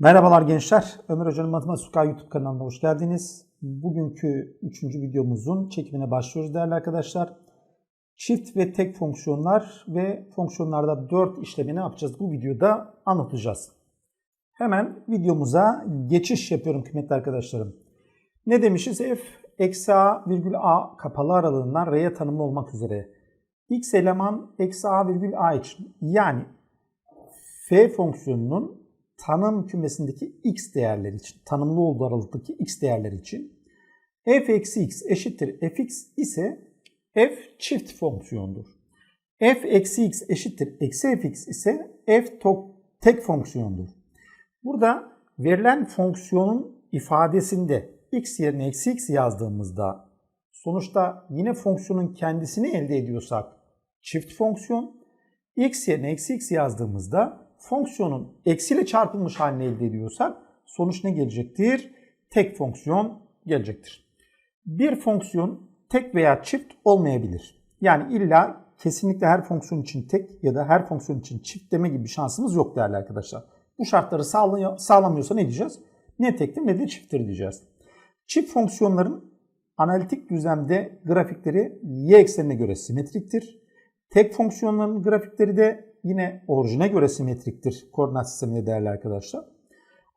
Merhabalar gençler. Ömer Hoca'nın Matematik YouTube kanalına hoş geldiniz. Bugünkü üçüncü videomuzun çekimine başlıyoruz değerli arkadaşlar. Çift ve tek fonksiyonlar ve fonksiyonlarda 4 işlemi ne yapacağız bu videoda anlatacağız. Hemen videomuza geçiş yapıyorum kıymetli arkadaşlarım. Ne demişiz? F eksi a virgül a kapalı aralığından r'ye tanımlı olmak üzere. x eleman eksi a virgül a için yani f fonksiyonunun tanım kümesindeki x değerleri için, tanımlı olduğu aralıktaki x değerleri için f eksi x eşittir fx ise f çift fonksiyondur. f eksi x eşittir eksi fx ise f tek fonksiyondur. Burada verilen fonksiyonun ifadesinde x yerine eksi x yazdığımızda sonuçta yine fonksiyonun kendisini elde ediyorsak çift fonksiyon, x yerine eksi x yazdığımızda fonksiyonun eksiyle çarpılmış halini elde ediyorsak sonuç ne gelecektir? Tek fonksiyon gelecektir. Bir fonksiyon tek veya çift olmayabilir. Yani illa kesinlikle her fonksiyon için tek ya da her fonksiyon için çift deme gibi bir şansımız yok değerli arkadaşlar. Bu şartları sağlamıyorsa ne diyeceğiz? Ne tektir ne de çifttir diyeceğiz. Çift fonksiyonların analitik düzlemde grafikleri y eksenine göre simetriktir. Tek fonksiyonların grafikleri de yine orijine göre simetriktir koordinat sisteminde değerli arkadaşlar.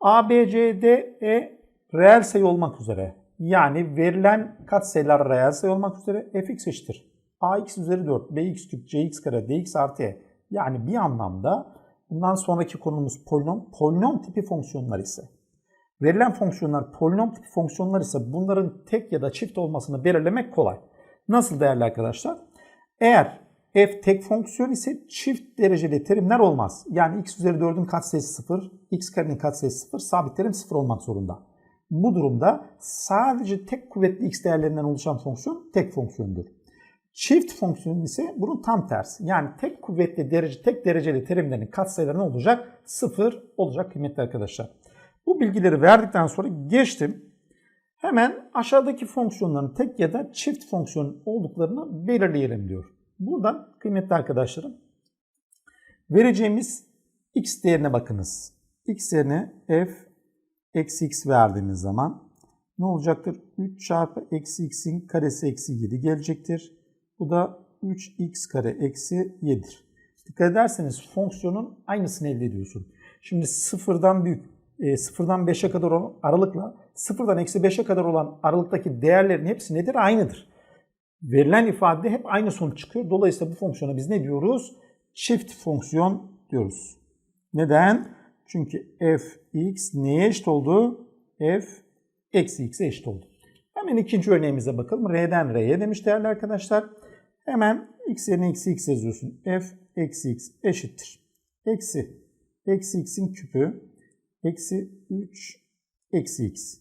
A, B, C, D, E reel sayı olmak üzere yani verilen katsayılar reel sayı olmak üzere fx eşittir. ax üzeri 4, bx küp, cx kare, dx artı e. Yani bir anlamda bundan sonraki konumuz polinom, polinom tipi fonksiyonlar ise verilen fonksiyonlar polinom tipi fonksiyonlar ise bunların tek ya da çift olmasını belirlemek kolay. Nasıl değerli arkadaşlar? Eğer f tek fonksiyon ise çift dereceli terimler olmaz. Yani x üzeri 4'ün katsayısı 0, x karenin katsayısı 0, sabit terim 0 olmak zorunda. Bu durumda sadece tek kuvvetli x değerlerinden oluşan fonksiyon tek fonksiyondur. Çift fonksiyon ise bunun tam tersi. Yani tek kuvvetli derece, tek dereceli terimlerin katsayıları ne olacak? 0 olacak kıymetli arkadaşlar. Bu bilgileri verdikten sonra geçtim. Hemen aşağıdaki fonksiyonların tek ya da çift fonksiyon olduklarını belirleyelim diyor. Buradan kıymetli arkadaşlarım vereceğimiz x değerine bakınız. x yerine f eksi x verdiğimiz zaman ne olacaktır? 3 çarpı eksi x'in karesi eksi 7 gelecektir. Bu da 3x kare eksi 7'dir. Dikkat ederseniz fonksiyonun aynısını elde ediyorsun. Şimdi sıfırdan büyük, e, sıfırdan 5'e kadar olan aralıkla sıfırdan eksi 5'e kadar olan aralıktaki değerlerin hepsi nedir? Aynıdır verilen ifade hep aynı sonuç çıkıyor. Dolayısıyla bu fonksiyona biz ne diyoruz? Çift fonksiyon diyoruz. Neden? Çünkü fx neye eşit oldu? f eksi x'e eşit oldu. Hemen ikinci örneğimize bakalım. R'den R'ye demiş değerli arkadaşlar. Hemen x yerine eksi x yazıyorsun. f eksi x eşittir. Eksi eksi x'in küpü eksi 3 eksi x.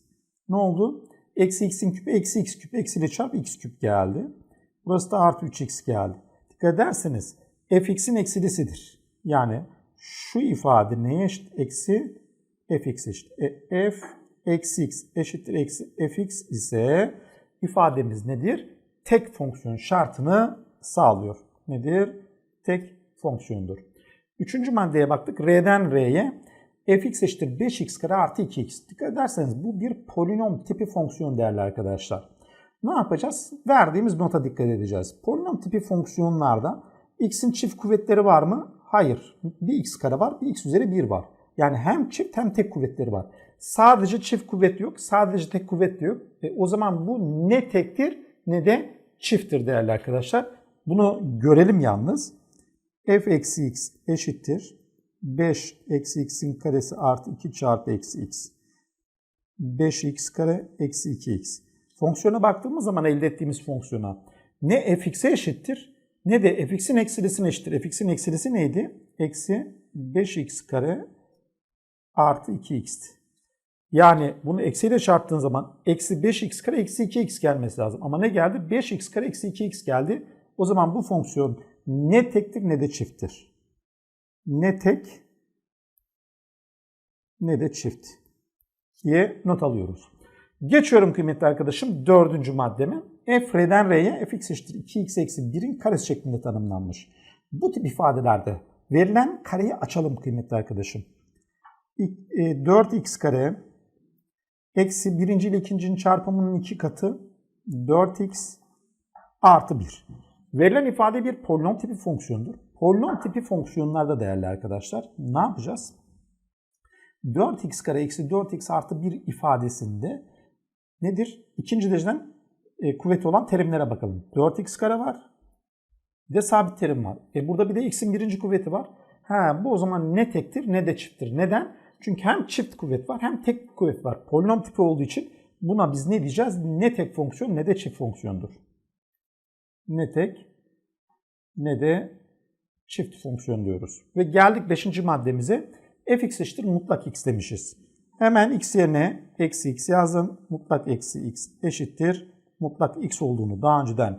Ne oldu? Eksi x'in küpü eksi x küp eksiyle çarp x küp geldi. Burası da artı 3x geldi. Dikkat ederseniz fx'in eksilisidir. Yani şu ifade neye eşit? Eksi fx eşit. E, f eksi x eşittir eksi fx ise ifademiz nedir? Tek fonksiyon şartını sağlıyor. Nedir? Tek fonksiyondur. Üçüncü maddeye baktık. R'den R'ye fx eşittir 5x kare artı 2x. Dikkat ederseniz bu bir polinom tipi fonksiyon değerli arkadaşlar. Ne yapacağız? Verdiğimiz nota dikkat edeceğiz. Polinom tipi fonksiyonlarda x'in çift kuvvetleri var mı? Hayır. Bir x kare var, bir x üzeri 1 var. Yani hem çift hem tek kuvvetleri var. Sadece çift kuvvet yok, sadece tek kuvvet yok. E, o zaman bu ne tektir ne de çifttir değerli arkadaşlar. Bunu görelim yalnız. f eksi x eşittir 5 eksi x'in karesi artı 2 çarpı eksi x. 5x kare eksi 2x. Fonksiyona baktığımız zaman elde ettiğimiz fonksiyona ne fx'e eşittir ne de fx'in eksilisine eşittir. fx'in eksilisi neydi? Eksi 5x kare artı 2x'ti. Yani bunu eksiyle çarptığın zaman eksi 5x kare eksi 2x gelmesi lazım. Ama ne geldi? 5x kare eksi 2x geldi. O zaman bu fonksiyon ne tektir ne de çifttir ne tek ne de çift diye not alıyoruz. Geçiyorum kıymetli arkadaşım dördüncü maddeme. f r'den r'ye fx eşittir 2x eksi 1'in karesi şeklinde tanımlanmış. Bu tip ifadelerde verilen kareyi açalım kıymetli arkadaşım. İ- e, 4x kare eksi birinci ile ikincinin çarpımının iki katı 4x artı 1. Verilen ifade bir polinom tipi fonksiyondur. Polinom tipi fonksiyonlarda değerli arkadaşlar ne yapacağız? 4x kare eksi 4x artı 1 ifadesinde nedir? İkinci dereceden e, kuvveti olan terimlere bakalım. 4x kare var. Bir de sabit terim var. E burada bir de x'in birinci kuvveti var. Ha, bu o zaman ne tektir ne de çifttir. Neden? Çünkü hem çift kuvvet var hem tek kuvvet var. Polinom tipi olduğu için buna biz ne diyeceğiz? Ne tek fonksiyon ne de çift fonksiyondur. Ne tek ne de çift fonksiyon diyoruz. Ve geldik 5. maddemize. fx eşittir mutlak x demişiz. Hemen x yerine eksi x yazın. Mutlak eksi x eşittir. Mutlak x olduğunu daha önceden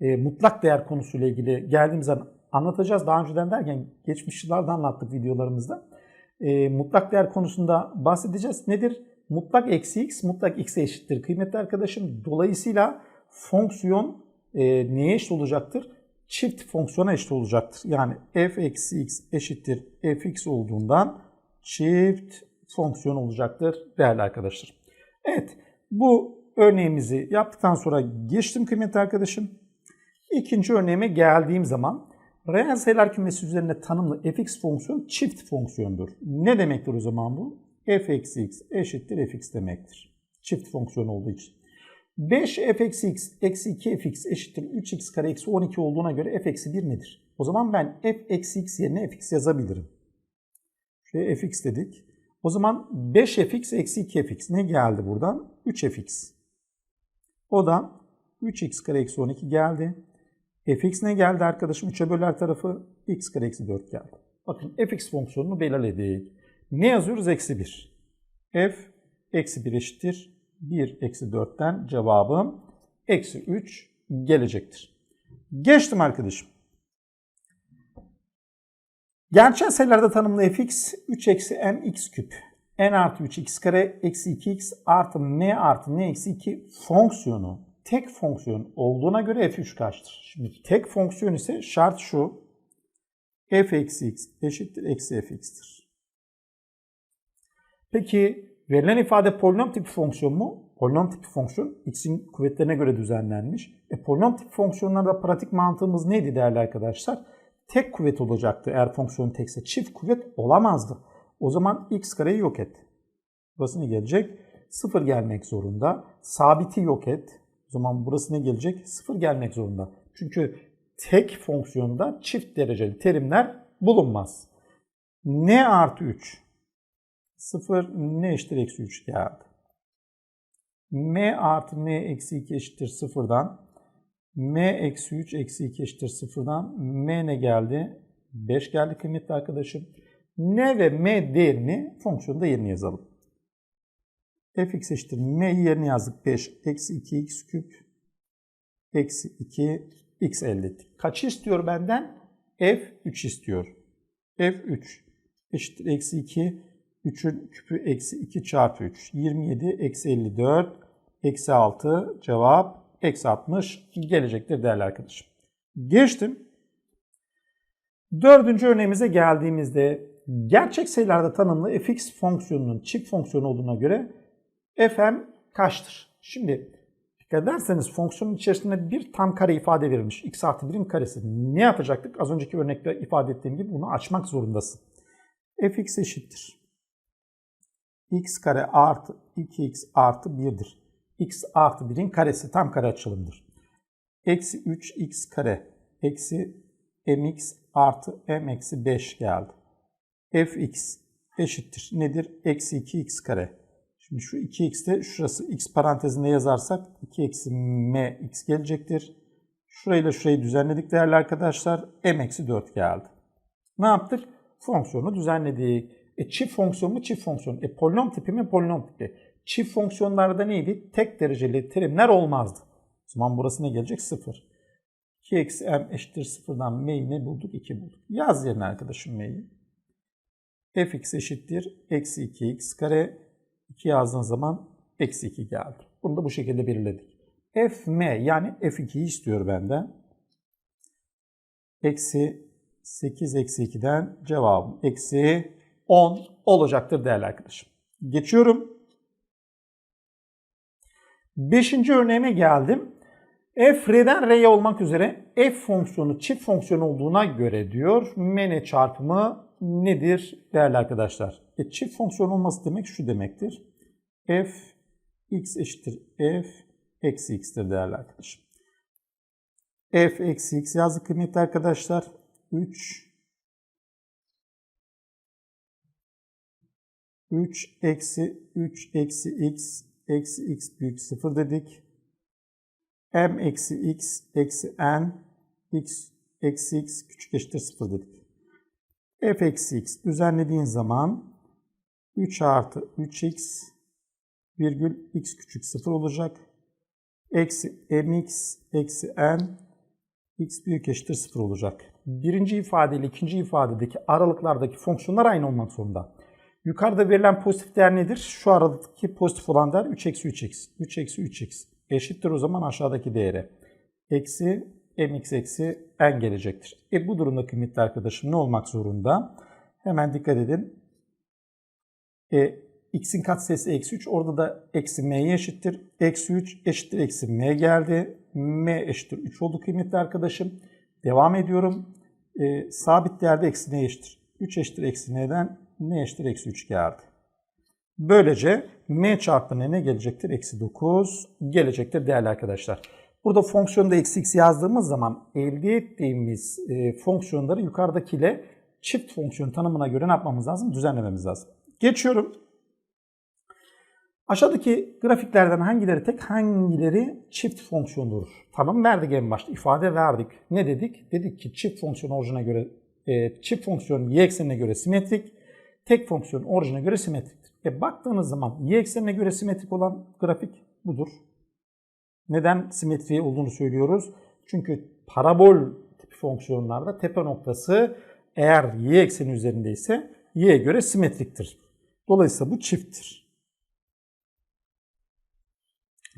e, mutlak değer konusuyla ilgili geldiğimizden anlatacağız. Daha önceden derken geçmiş yıllarda anlattık videolarımızda. E, mutlak değer konusunda bahsedeceğiz. Nedir? Mutlak eksi x, mutlak x'e eşittir kıymetli arkadaşım. Dolayısıyla fonksiyon e, neye eşit olacaktır? Çift fonksiyona eşit olacaktır. Yani f eksi x eşittir fx olduğundan çift fonksiyon olacaktır değerli arkadaşlar. Evet bu örneğimizi yaptıktan sonra geçtim kıymetli arkadaşım. İkinci örneğime geldiğim zaman reel sayılar kümesi üzerinde tanımlı fx fonksiyon çift fonksiyondur. Ne demektir o zaman bu? f eksi x eşittir fx demektir. Çift fonksiyon olduğu için. 5 f eksi x eksi 2 fx eşittir 3x kare eksi 12 olduğuna göre f eksi 1 nedir? O zaman ben f eksi x yerine fx yazabilirim. Şuraya fx dedik. O zaman 5 fx eksi 2 fx ne geldi buradan? 3 fx. O da 3x kare eksi 12 geldi. fx ne geldi arkadaşım? 3'e böler tarafı x kare eksi 4 geldi. Bakın fx fonksiyonunu belirledik. Ne yazıyoruz? Eksi 1. f eksi 1 eşittir. 1 eksi 4'ten cevabım eksi 3 gelecektir. Geçtim arkadaşım. Gerçel sayılarda tanımlı fx 3 eksi mx küp n artı 3 x kare eksi 2x artı m artı n eksi 2 fonksiyonu tek fonksiyon olduğuna göre f3 kaçtır? Şimdi tek fonksiyon ise şart şu f eksi x eşittir eksi fx'tir. Peki verilen ifade polinom tipi fonksiyon mu? Polinom tipi fonksiyon x'in kuvvetlerine göre düzenlenmiş. E, polinom tipi fonksiyonlarda pratik mantığımız neydi değerli arkadaşlar? Tek kuvvet olacaktı eğer fonksiyon tekse. Çift kuvvet olamazdı. O zaman x kareyi yok et. Burası ne gelecek? Sıfır gelmek zorunda. Sabiti yok et. O zaman burası ne gelecek? Sıfır gelmek zorunda. Çünkü tek fonksiyonda çift dereceli terimler bulunmaz. n artı 3 0 n eşittir eksi 3 geldi. m artı n eksi 2 eşittir 0'dan m eksi 3 eksi 2 eşittir 0'dan m ne geldi? 5 geldi kıymetli arkadaşım. n ve m değerini fonksiyonda yerine yazalım. fx eşittir m'yi yerine yazdık 5 eksi 2x küp eksi 2 x elde ettik. Kaçı istiyor benden? f3 istiyor. f3 eşittir eksi 2 3'ün küpü eksi 2 çarpı 3. 27 eksi 54 eksi 6 cevap eksi 60 gelecektir değerli arkadaşım. Geçtim. Dördüncü örneğimize geldiğimizde gerçek sayılarda tanımlı fx fonksiyonunun çift fonksiyon olduğuna göre fm kaçtır? Şimdi dikkat ederseniz fonksiyonun içerisinde bir tam kare ifade verilmiş. x artı 1'in karesi. Ne yapacaktık? Az önceki örnekte ifade ettiğim gibi bunu açmak zorundasın. fx eşittir x kare artı 2x artı 1'dir. x artı 1'in karesi tam kare açılımdır. Eksi 3x kare eksi mx artı m eksi 5 geldi. fx eşittir. Nedir? Eksi 2x kare. Şimdi şu 2x'te şurası x parantezinde yazarsak 2 eksi mx gelecektir. Şurayla şurayı düzenledik değerli arkadaşlar. m eksi 4 geldi. Ne yaptık? Fonksiyonu düzenledik. E, çift fonksiyon mu? Çift fonksiyon. E, polinom tipi mi? Polinom tipi. Çift fonksiyonlarda neydi? Tek dereceli terimler olmazdı. O zaman burası ne gelecek? 0. 2 eksi m eşittir 0'dan m'yi ne bulduk? 2 bulduk. Yaz yerine arkadaşım m'yi. fx eşittir eksi 2x kare 2 yazdığın zaman eksi 2 geldi. Bunu da bu şekilde belirledik. fm yani f2'yi istiyor benden. Eksi 8 eksi 2'den cevabım eksi 10 olacaktır değerli arkadaşım. Geçiyorum. Beşinci örneğime geldim. F R'den R'ye olmak üzere F fonksiyonu çift fonksiyon olduğuna göre diyor MN çarpımı nedir değerli arkadaşlar? E, çift fonksiyon olması demek şu demektir. F x eşittir F eksi x'tir değerli arkadaşım. F eksi x yazdık kıymetli arkadaşlar. 3 3 eksi 3 eksi x eksi x büyük 0 dedik. m eksi x eksi n x eksi x küçük eşittir 0 dedik. f eksi x düzenlediğin zaman 3 artı 3x virgül x küçük 0 olacak. Eksi mx eksi n x büyük eşittir 0 olacak. Birinci ifade ile ikinci ifadedeki aralıklardaki fonksiyonlar aynı olmak zorunda. Yukarıda verilen pozitif değer nedir? Şu aradaki pozitif olan değer 3 eksi 3x. 3 eksi 3x eşittir o zaman aşağıdaki değere. Eksi mx eksi n gelecektir. E bu durumda kıymetli arkadaşım ne olmak zorunda? Hemen dikkat edin. E, x'in katsayısı eksi 3. Orada da eksi m'ye eşittir. Eksi 3 eşittir eksi m geldi. m eşittir 3 oldu kıymetli arkadaşım. Devam ediyorum. E, sabit değerde eksi n eşittir. 3 eşittir eksi n'den n eşittir eksi 3 geldi. Böylece m çarpı n ne gelecektir? Eksi 9 gelecektir değerli arkadaşlar. Burada fonksiyonda eksi x yazdığımız zaman elde ettiğimiz e, fonksiyonları yukarıdakiyle çift fonksiyon tanımına göre ne yapmamız lazım? Düzenlememiz lazım. Geçiyorum. Aşağıdaki grafiklerden hangileri tek, hangileri çift fonksiyondur? Tamam verdik en başta, ifade verdik. Ne dedik? Dedik ki çift fonksiyon orijine göre, e, çift fonksiyon y eksenine göre simetrik, tek fonksiyon orijine göre simetriktir. E baktığınız zaman y eksenine göre simetrik olan grafik budur. Neden simetri olduğunu söylüyoruz? Çünkü parabol tipi fonksiyonlarda tepe noktası eğer y ekseni üzerindeyse y'ye göre simetriktir. Dolayısıyla bu çifttir.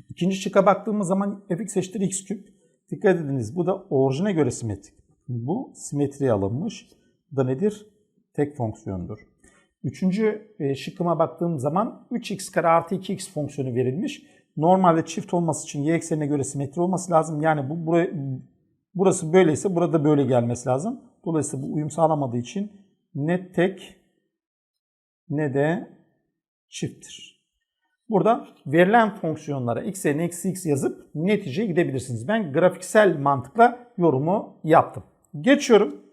İkinci şıkka baktığımız zaman fx eşittir x küp. Dikkat ediniz bu da orijine göre simetrik. Bu simetriye alınmış. Bu da nedir? Tek fonksiyondur. Üçüncü e, şıkkıma baktığım zaman 3x kare artı 2x fonksiyonu verilmiş. Normalde çift olması için y eksenine göre simetri olması lazım. Yani bu buraya, burası böyleyse burada böyle gelmesi lazım. Dolayısıyla bu uyum sağlamadığı için ne tek ne de çifttir. Burada verilen fonksiyonlara x yerine eksi x yazıp neticeye gidebilirsiniz. Ben grafiksel mantıkla yorumu yaptım. Geçiyorum.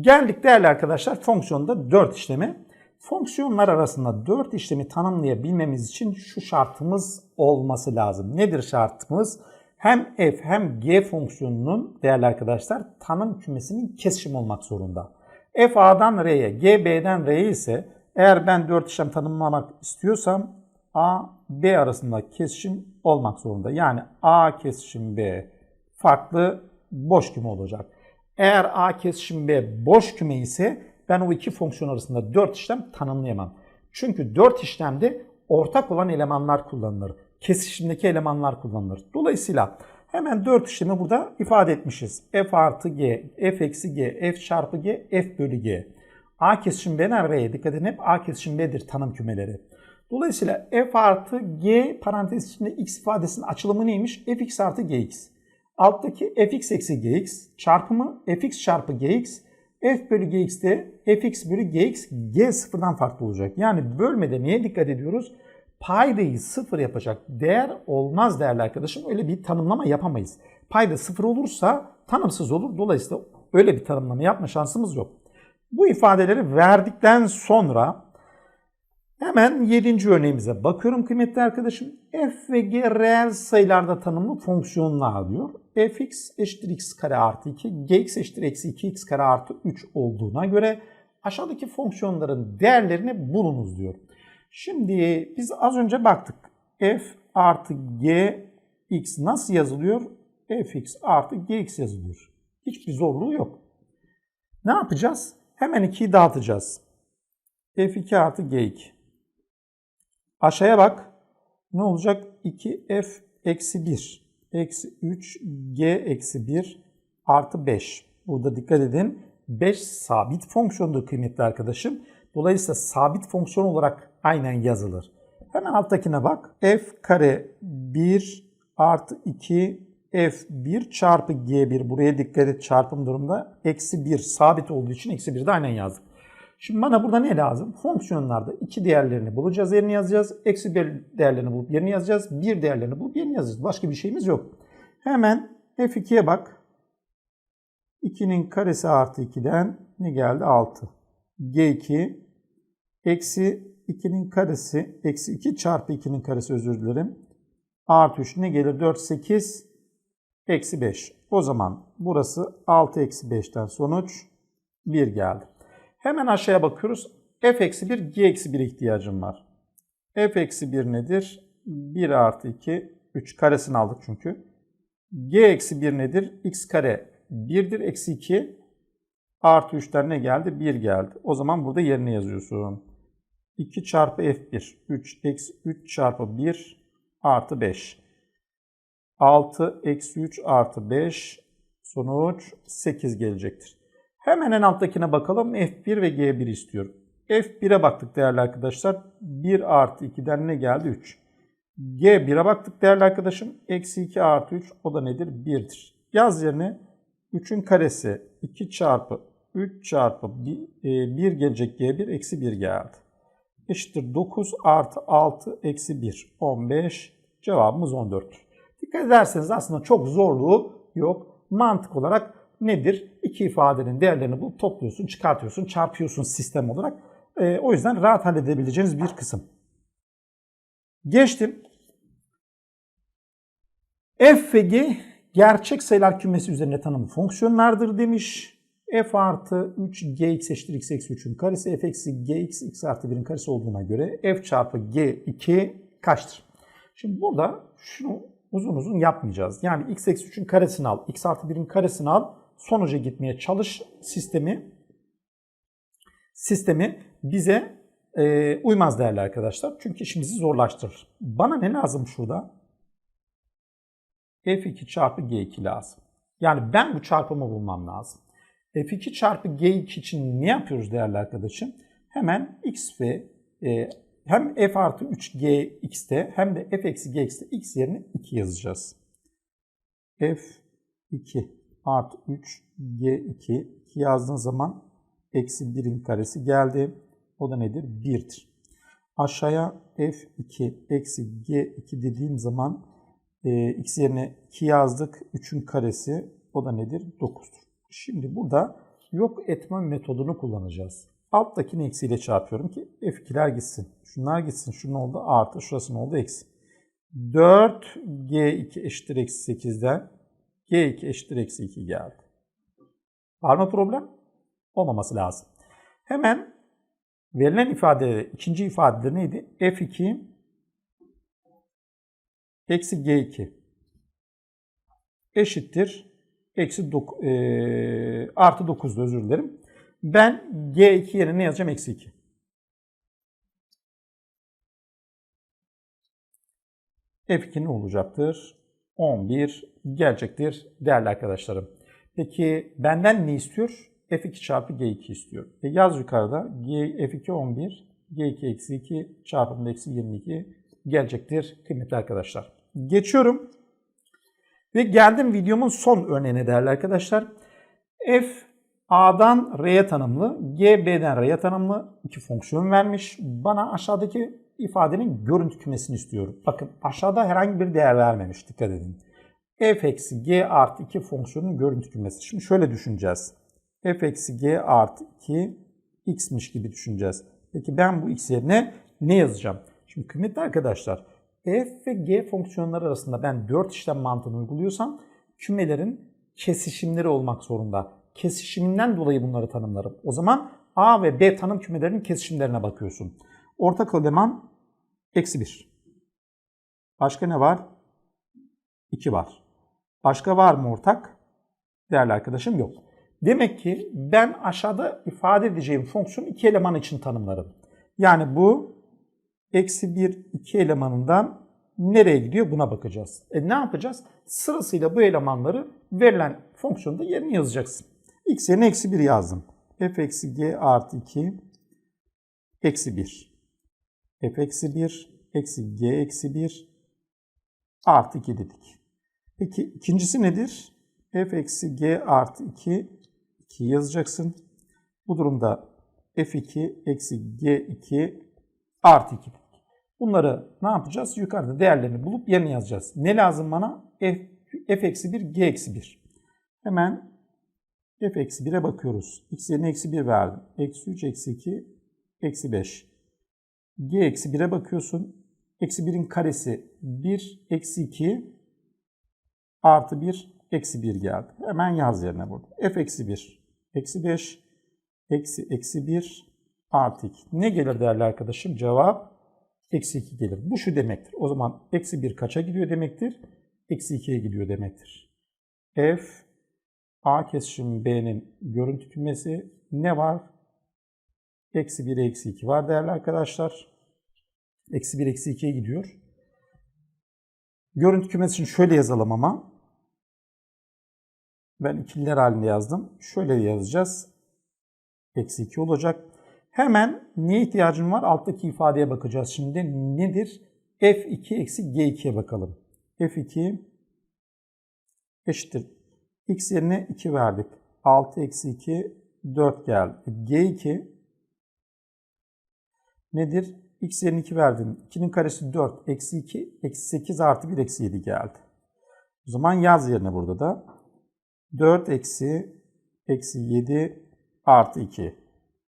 Geldik değerli arkadaşlar fonksiyonda 4 işlemi. Fonksiyonlar arasında 4 işlemi tanımlayabilmemiz için şu şartımız olması lazım. Nedir şartımız? Hem f hem g fonksiyonunun değerli arkadaşlar tanım kümesinin kesişim olmak zorunda. f a'dan r'ye, g b'den r'ye ise eğer ben 4 işlem tanımlamak istiyorsam a b arasında kesişim olmak zorunda. Yani a kesişim b farklı boş küme olacak. Eğer A kesişim B boş küme ise ben o iki fonksiyon arasında 4 işlem tanımlayamam. Çünkü 4 işlemde ortak olan elemanlar kullanılır. Kesişimdeki elemanlar kullanılır. Dolayısıyla hemen 4 işlemi burada ifade etmişiz. F artı G, F eksi G, F çarpı G, F bölü G. A kesişim B'den R'ye dikkat edin hep A kesişim B'dir tanım kümeleri. Dolayısıyla F artı G parantez içinde X ifadesinin açılımı neymiş? Fx artı Gx. Alttaki fx eksi gx çarpımı fx çarpı gx f bölü gx de fx bölü gx g sıfırdan farklı olacak. Yani bölmede neye dikkat ediyoruz? Paydayı sıfır yapacak değer olmaz değerli arkadaşım. Öyle bir tanımlama yapamayız. Payda sıfır olursa tanımsız olur. Dolayısıyla öyle bir tanımlama yapma şansımız yok. Bu ifadeleri verdikten sonra Hemen 7. örneğimize bakıyorum kıymetli arkadaşım. f ve g reel sayılarda tanımlı fonksiyonlar diyor. Fx eşittir x kare artı 2, gx eşittir eksi 2x kare artı 3 olduğuna göre aşağıdaki fonksiyonların değerlerini bulunuz diyor. Şimdi biz az önce baktık. f artı g x nasıl yazılıyor? fx artı gx yazılıyor. Hiçbir zorluğu yok. Ne yapacağız? Hemen 2'yi dağıtacağız. f2 artı g2. Aşağıya bak. Ne olacak? 2f eksi 1 eksi 3g eksi 1 artı 5. Burada dikkat edin. 5 sabit fonksiyondur kıymetli arkadaşım. Dolayısıyla sabit fonksiyon olarak aynen yazılır. Hemen alttakine bak. f kare 1 artı 2 f1 çarpı g1 buraya dikkat et çarpım durumda eksi 1 sabit olduğu için eksi 1 de aynen yazdık. Şimdi bana burada ne lazım? Fonksiyonlarda iki değerlerini bulacağız, yerini yazacağız. Eksi bir değerlerini bulup yerini yazacağız. Bir değerlerini bulup yerini yazacağız. Başka bir şeyimiz yok. Hemen f2'ye bak. 2'nin karesi artı 2'den ne geldi? 6. g2 eksi 2'nin karesi eksi 2 çarpı 2'nin karesi özür dilerim. Artı 3 ne gelir? 4, 8 eksi 5. O zaman burası 6 eksi 5'ten sonuç 1 geldi. Hemen aşağıya bakıyoruz. f eksi 1, g eksi 1'e ihtiyacım var. f eksi 1 nedir? 1 artı 2, 3 karesini aldık çünkü. g eksi 1 nedir? x kare 1'dir. Eksi 2 artı 3'ten ne geldi? 1 geldi. O zaman burada yerine yazıyorsun. 2 çarpı f1, 3 eksi 3 çarpı 1 artı 5. 6 eksi 3 artı 5 sonuç 8 gelecektir. Hemen en alttakine bakalım. F1 ve G1 istiyorum. F1'e baktık değerli arkadaşlar. 1 artı 2'den ne geldi? 3. G1'e baktık değerli arkadaşım. Eksi 2 artı 3 o da nedir? 1'dir. Yaz yerine 3'ün karesi 2 çarpı 3 çarpı 1 gelecek G1 eksi 1 geldi. Eşittir 9 artı 6 eksi 1. 15. Cevabımız 14. Dikkat ederseniz aslında çok zorluğu yok. Mantık olarak nedir? İki ifadenin değerlerini bulup topluyorsun, çıkartıyorsun, çarpıyorsun sistem olarak. E, o yüzden rahat halledebileceğiniz bir kısım. Geçtim. F ve G gerçek sayılar kümesi üzerine tanımlı fonksiyonlardır demiş. f artı 3 gx eşittir x eksi 3'ün karesi f eksi gx x artı 1'in karesi olduğuna göre f çarpı g2 kaçtır? Şimdi burada şunu uzun uzun yapmayacağız. Yani x eksi 3'ün karesini al, x artı 1'in karesini al, sonuca gitmeye çalış sistemi sistemi bize e, uymaz değerli arkadaşlar. Çünkü işimizi zorlaştırır. Bana ne lazım şurada? f2 çarpı g2 lazım. Yani ben bu çarpımı bulmam lazım. f2 çarpı g2 için ne yapıyoruz değerli arkadaşım? Hemen x ve e, hem f artı 3gx'te hem de f eksi gx'te x yerine 2 yazacağız. f2 artı 3 g2 2 yazdığın zaman eksi 1'in karesi geldi. O da nedir? 1'dir. Aşağıya f2 eksi g2 dediğim zaman e, x yerine 2 yazdık. 3'ün karesi o da nedir? 9'dur. Şimdi burada yok etme metodunu kullanacağız. Alttakini eksiyle çarpıyorum ki f2'ler gitsin. Şunlar gitsin. Şu ne oldu? Artı. Şurası ne oldu? Eksi. 4 g2 eşittir eksi 8'den g2 eşittir eksi 2 geldi. Var mı problem? Olmaması lazım. Hemen verilen ifade, ikinci ifade neydi? f2 eksi g2 eşittir eksi 9, e, artı 9'da özür dilerim. Ben G2 yerine ne yazacağım? Eksi 2. F2 ne olacaktır? 11 gelecektir değerli arkadaşlarım. Peki benden ne istiyor? F2 çarpı G2 istiyor. E yaz yukarıda G, F2 11, G2 eksi 2 çarpımda eksi 22 gelecektir kıymetli arkadaşlar. Geçiyorum. Ve geldim videomun son örneğine değerli arkadaşlar. F A'dan R'ye tanımlı, G B'den R'ye tanımlı iki fonksiyon vermiş. Bana aşağıdaki ifadenin görüntü kümesini istiyorum. Bakın aşağıda herhangi bir değer vermemiş. Dikkat edin. f eksi g artı 2 fonksiyonun görüntü kümesi. Şimdi şöyle düşüneceğiz. f eksi g artı 2 x'miş gibi düşüneceğiz. Peki ben bu x yerine ne yazacağım? Şimdi kıymetli arkadaşlar f ve g fonksiyonları arasında ben 4 işlem mantığını uyguluyorsam kümelerin kesişimleri olmak zorunda. Kesişiminden dolayı bunları tanımlarım. O zaman A ve B tanım kümelerinin kesişimlerine bakıyorsun. Ortak eleman eksi 1. Başka ne var? 2 var. Başka var mı ortak? Değerli arkadaşım yok. Demek ki ben aşağıda ifade edeceğim fonksiyon iki eleman için tanımlarım. Yani bu eksi 1 iki elemanından nereye gidiyor buna bakacağız. E ne yapacağız? Sırasıyla bu elemanları verilen fonksiyonda yerine yazacaksın. x yerine eksi 1 yazdım. f eksi g artı 2 eksi 1. f eksi 1 eksi g eksi 1 artı 2 dedik. Peki ikincisi nedir? f eksi g artı 2 2 yazacaksın. Bu durumda f2 eksi g2 artı 2 dedik. Bunları ne yapacağız? Yukarıda değerlerini bulup yerine yazacağız. Ne lazım bana? f, eksi 1 g eksi 1. Hemen f eksi 1'e bakıyoruz. x yerine eksi 1 verdim. Eksi 3 eksi 2 eksi 5. g eksi 1'e bakıyorsun. Eksi 1'in karesi 1 eksi 2 artı 1 eksi 1 geldi. Hemen yaz yerine burada. f eksi 1 eksi 5 eksi eksi 1 artı 2. Ne gelir değerli arkadaşım? Cevap eksi 2 gelir. Bu şu demektir. O zaman eksi 1 kaça gidiyor demektir? Eksi 2'ye gidiyor demektir. f A kesişim B'nin görüntü kümesi ne var? Eksi 1 eksi 2 var değerli arkadaşlar. Eksi 1 eksi 2'ye gidiyor. Görüntü kümesini şöyle yazalım ama. Ben ikililer halinde yazdım. Şöyle yazacağız. Eksi 2 olacak. Hemen neye ihtiyacım var? Alttaki ifadeye bakacağız şimdi. Nedir? F2 eksi G2'ye bakalım. F2 eşittir. X yerine 2 verdik. 6 eksi 2 4 geldi. G2 nedir? X yerine 2 verdim. 2'nin karesi 4. Eksi 2 eksi 8 artı 1 eksi 7 geldi. O zaman yaz yerine burada da 4 eksi eksi 7 artı 2.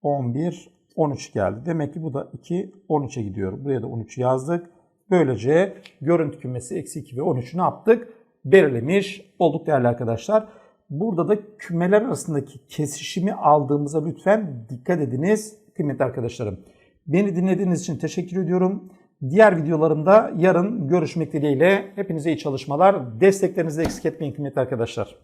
11 13 geldi. Demek ki bu da 2 13'e gidiyor. Buraya da 13 yazdık. Böylece görüntü kümesi eksi 2 ve 13'ü ne yaptık? belirlemiş olduk değerli arkadaşlar. Burada da kümeler arasındaki kesişimi aldığımıza lütfen dikkat ediniz kıymetli arkadaşlarım. Beni dinlediğiniz için teşekkür ediyorum. Diğer videolarımda yarın görüşmek dileğiyle hepinize iyi çalışmalar. Desteklerinizi eksik etmeyin kıymetli arkadaşlar.